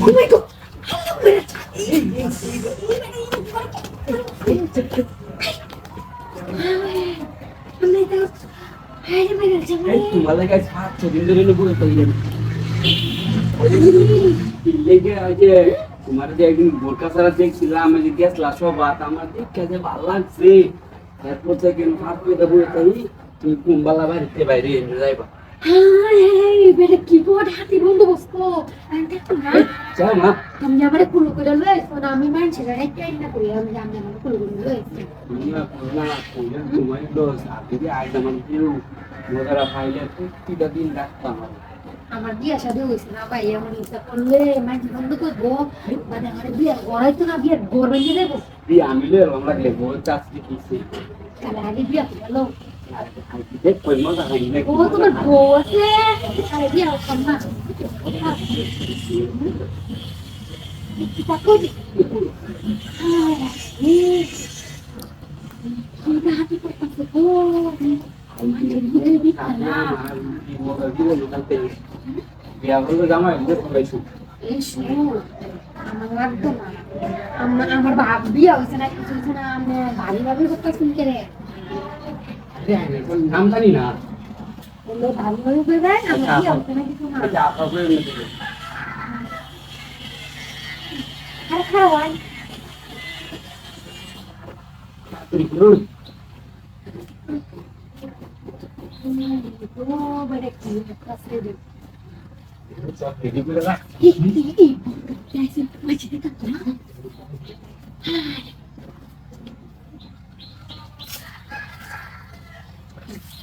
Oh my god! तुम्हाला काय हात তোমার যে একদিন বোরকা সারা দেখছিলাম যে গেছিলাম সবাত আমার দেখে যে ভালো লাগছে এরপর থেকে হাত পেয়ে দেবো তাই তুমি কুম্বালা বাড়িতে বাইরে যাইবা হাই কি বড় হাতি বন্দোবস্ত আমি তুমি আমারে কুলো করে আমি মানছি না আমি জানি আমার কুলো করে লই দিন রাখতাম আমার বিয়া শাদী হয়েছে না ভাই আমার ইচ্ছা করলে মাইক বন্ধ করবো মানে আমার বিয়ে গড়াই তো না বিয়া গড়বেন দেবো বিয়া আমি লে আমরা লেবো চাষ কি কিছে তাহলে আগে বিয়া করলো Después más arriba. ¿Cómo tú me puse? Ahí ya, mamá. আমার বাপ দিয়ে আমার বাড়ি বাবির কথা শুনতে রে ते आहे पण थांबता नाही ना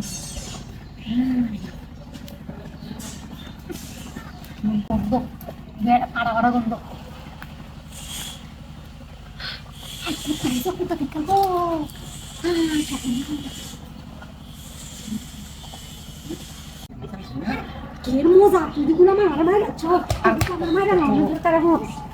গন্ধ কারা কারা গন্ধ কের মজা তুই গুলো আমার মারা গেছ আমার মারা গেল তারা হোক